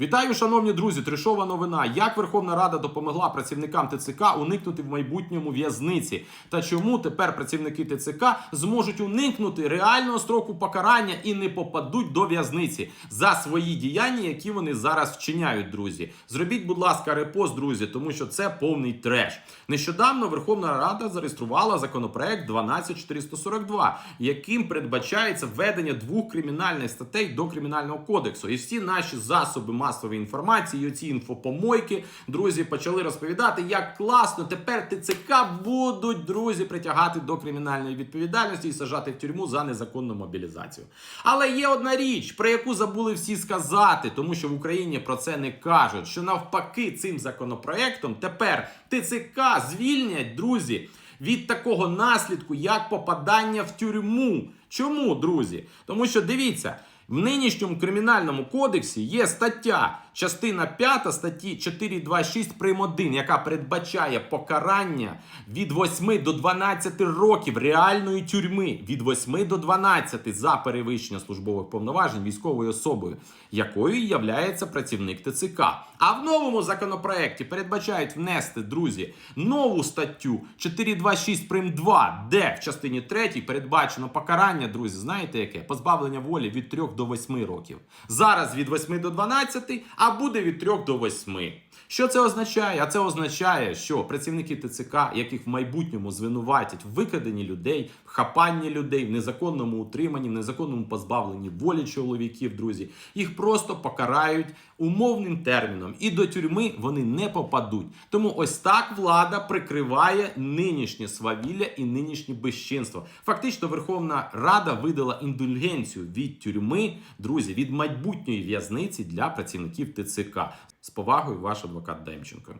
Вітаю, шановні друзі! Тришова новина. Як Верховна Рада допомогла працівникам ТЦК уникнути в майбутньому в'язниці? Та чому тепер працівники ТЦК зможуть уникнути реального строку покарання і не попадуть до в'язниці за свої діяння, які вони зараз вчиняють, друзі? Зробіть, будь ласка, репост, друзі, тому що це повний треш. Нещодавно Верховна Рада зареєструвала законопроект 12442, яким передбачається введення двох кримінальних статей до кримінального кодексу. І всі наші засоби масової інформації, оці інфопомойки, друзі, почали розповідати, як класно тепер ТЦК будуть друзі притягати до кримінальної відповідальності і сажати в тюрму за незаконну мобілізацію. Але є одна річ, про яку забули всі сказати, тому що в Україні про це не кажуть. Що навпаки, цим законопроектом тепер ТЦК звільнять, друзі. Від такого наслідку, як попадання в тюрму. Чому, друзі? Тому що дивіться, в нинішньому кримінальному кодексі є стаття, частина 5 статті 426 прим. 1, яка передбачає покарання від 8 до 12 років реальної тюрми, від 8 до 12 за перевищення службових повноважень військовою особою, якою являється працівник ТЦК. А в новому законопроекті передбачають внести, друзі, нову статтю 426 прим. 2, де в частині 3 передбачено покарання, друзі, знаєте яке? Позбавлення волі від 3 до 8 років. Зараз від 8 до 12, а буде від 3 до 8. Що це означає? А це означає, що працівники ТЦК, яких в майбутньому звинуватять в викраденні людей, в хапанні людей, в незаконному утриманні, в незаконному позбавленні волі чоловіків, друзі, їх просто покарають умовним терміном, і до тюрми вони не попадуть. Тому ось так влада прикриває нинішнє свавілля і нинішнє безчинство. Фактично, Верховна Рада видала індульгенцію від тюрми, друзі, від майбутньої в'язниці для працівників ТЦК. З повагою, ваш адвокат Демченко.